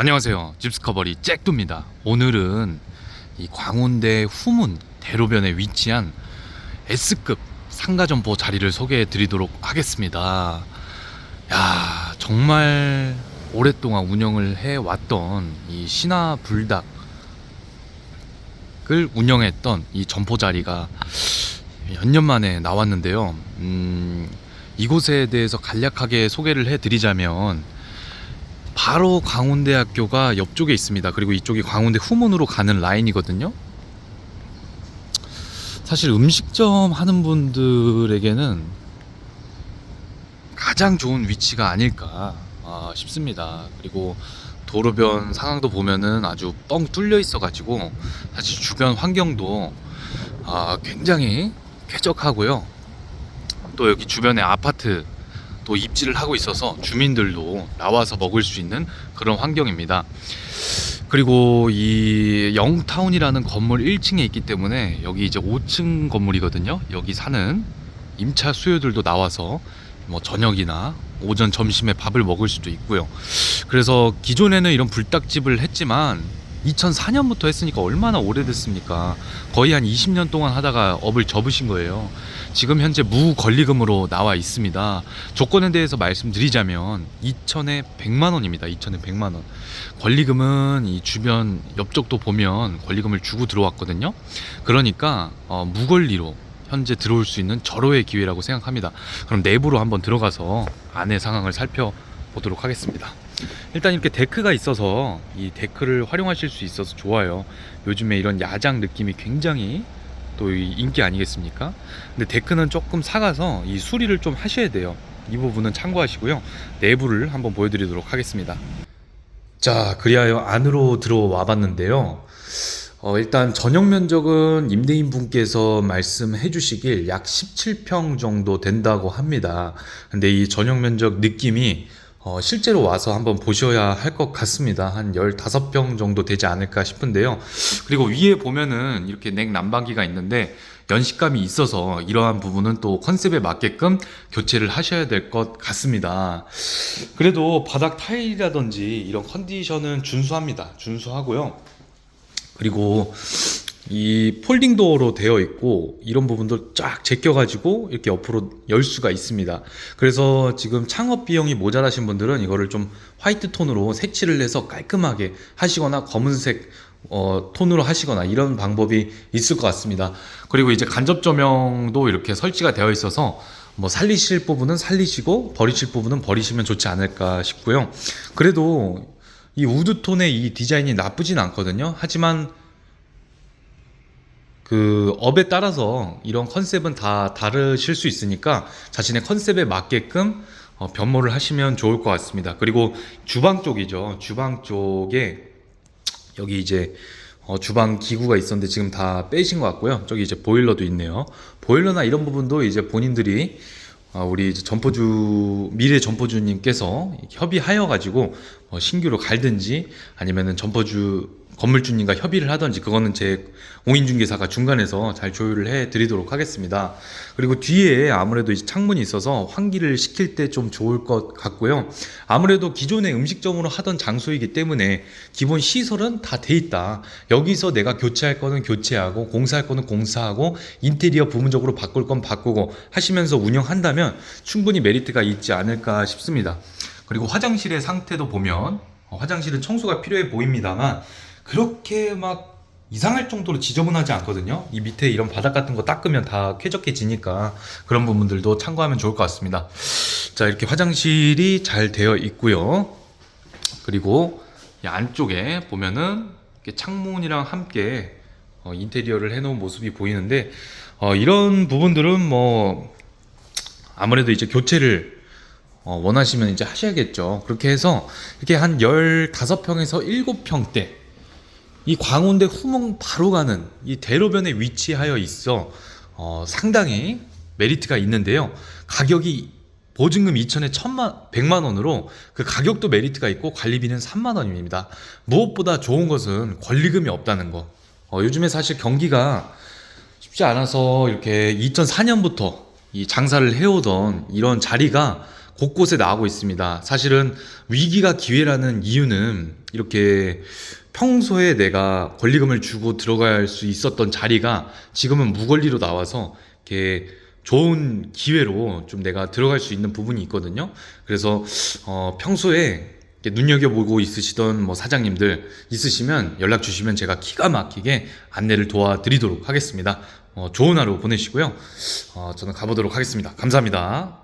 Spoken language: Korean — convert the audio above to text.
안녕하세요. 집스커버리 잭두입니다. 오늘은 이 광운대 후문 대로변에 위치한 S급 상가 점포 자리를 소개해 드리도록 하겠습니다. 야, 정말 오랫동안 운영을 해 왔던 이 신화 불닭을 운영했던 이 점포 자리가 몇 년 만에 나왔는데요. 음, 이곳에 대해서 간략하게 소개를 해 드리자면 바로 광운대학교가 옆쪽에 있습니다. 그리고 이쪽이 광운대 후문으로 가는 라인이거든요. 사실 음식점 하는 분들에게는 가장 좋은 위치가 아닐까 아, 싶습니다. 그리고 도로변 상황도 보면은 아주 뻥 뚫려 있어가지고 사실 주변 환경도 아, 굉장히 쾌적하고요. 또 여기 주변에 아파트 또 입지를 하고 있어서 주민들도 나와서 먹을 수 있는 그런 환경입니다. 그리고 이 영타운이라는 건물 1층에 있기 때문에 여기 이제 5층 건물이거든요. 여기 사는 임차 수요들도 나와서 뭐 저녁이나 오전 점심에 밥을 먹을 수도 있고요. 그래서 기존에는 이런 불닭집을 했지만 2004년부터 했으니까 얼마나 오래됐습니까? 거의 한 20년 동안 하다가 업을 접으신 거예요. 지금 현재 무권리금으로 나와 있습니다. 조건에 대해서 말씀드리자면 2천에 100만 원입니다. 2천에 100만 원. 권리금은 이 주변 옆쪽도 보면 권리금을 주고 들어왔거든요. 그러니까 어, 무권리로 현재 들어올 수 있는 절호의 기회라고 생각합니다. 그럼 내부로 한번 들어가서 안의 상황을 살펴보도록 하겠습니다. 일단 이렇게 데크가 있어서 이 데크를 활용하실 수 있어서 좋아요. 요즘에 이런 야장 느낌이 굉장히 또이 인기 아니겠습니까? 근데 데크는 조금 사가서 이 수리를 좀 하셔야 돼요. 이 부분은 참고하시고요. 내부를 한번 보여드리도록 하겠습니다. 자, 그리하여 안으로 들어와 봤는데요. 어, 일단 전용 면적은 임대인 분께서 말씀해 주시길 약 17평 정도 된다고 합니다. 근데 이 전용 면적 느낌이 어, 실제로 와서 한번 보셔야 할 것 같습니다. 한 15평 정도 되지 않을까 싶은데요. 그리고 위에 보면은 이렇게 냉 난방기가 있는데 연식감이 있어서 이러한 부분은 또 컨셉에 맞게끔 교체를 하셔야 될 것 같습니다. 그래도 바닥 타일이라든지 이런 컨디션은 준수합니다. 준수하고요. 그리고 이 폴딩 도어로 되어 있고 이런 부분도 쫙 제껴가지고 이렇게 옆으로 열 수가 있습니다. 그래서 지금 창업 비용이 모자라신 분들은 이거를 좀 화이트 톤으로 색칠을 해서 깔끔하게 하시거나 검은색 어, 톤으로 하시거나 이런 방법이 있을 것 같습니다. 그리고 이제 간접 조명도 이렇게 설치가 되어 있어서 뭐 살리실 부분은 살리시고 버리실 부분은 버리시면 좋지 않을까 싶고요. 그래도 이 우드 톤의 이 디자인이 나쁘진 않거든요. 하지만 그 업에 따라서 이런 컨셉은 다 다르실 수 있으니까 자신의 컨셉에 맞게끔 어, 변모를 하시면 좋을 것 같습니다. 그리고 주방 쪽이죠. 주방 쪽에 여기 이제 어, 주방 기구가 있었는데 지금 다 빼신 것 같고요. 저기 이제 보일러도 있네요. 보일러나 이런 부분도 이제 본인들이 어, 우리 이제 점포주 미래 점포주님께서 협의하여 가지고 어, 신규로 갈든지 아니면은 점포주 건물주님과 협의를 하든지 그거는 제 공인중개사가 중간에서 잘 조율을 해 드리도록 하겠습니다. 그리고 뒤에 아무래도 이제 창문이 있어서 환기를 시킬 때 좀 좋을 것 같고요. 아무래도 기존에 음식점으로 하던 장소이기 때문에 기본 시설은 다 돼 있다. 여기서 내가 교체할 거는 교체하고 공사할 거는 공사하고 인테리어 부분적으로 바꿀 건 바꾸고 하시면서 운영한다면 충분히 메리트가 있지 않을까 싶습니다. 그리고 화장실의 상태도 보면 어, 화장실은 청소가 필요해 보입니다만 그렇게 막 이상할 정도로 지저분하지 않거든요. 이 밑에 이런 바닥 같은 거 닦으면 다 쾌적해지니까 그런 부분들도 참고하면 좋을 것 같습니다. 자, 이렇게 화장실이 잘 되어 있고요. 그리고 이 안쪽에 보면은 창문이랑 함께 어, 인테리어를 해놓은 모습이 보이는데 어, 이런 부분들은 뭐 아무래도 이제 교체를 어, 원하시면 이제 하셔야겠죠. 그렇게 해서 이렇게 한 15평에서 7평대 이 광운대 후문 바로 가는 이 대로변에 위치하여 있어 어, 상당히 메리트가 있는데요. 가격이 보증금 2천에 1천만 100만 원으로 그 가격도 메리트가 있고 관리비는 3만 원입니다. 무엇보다 좋은 것은 권리금이 없다는 거. 어, 요즘에 사실 경기가 쉽지 않아서 이렇게 2004년부터 이 장사를 해오던 이런 자리가 곳곳에 나오고 있습니다. 사실은 위기가 기회라는 이유는 이렇게 평소에 내가 권리금을 주고 들어갈 수 있었던 자리가 지금은 무권리로 나와서 이렇게 좋은 기회로 좀 내가 들어갈 수 있는 부분이 있거든요. 그래서 어, 평소에 눈여겨보고 있으시던 뭐 사장님들 있으시면 연락 주시면 제가 기가 막히게 안내를 도와드리도록 하겠습니다. 어, 좋은 하루 보내시고요. 어, 저는 가보도록 하겠습니다. 감사합니다.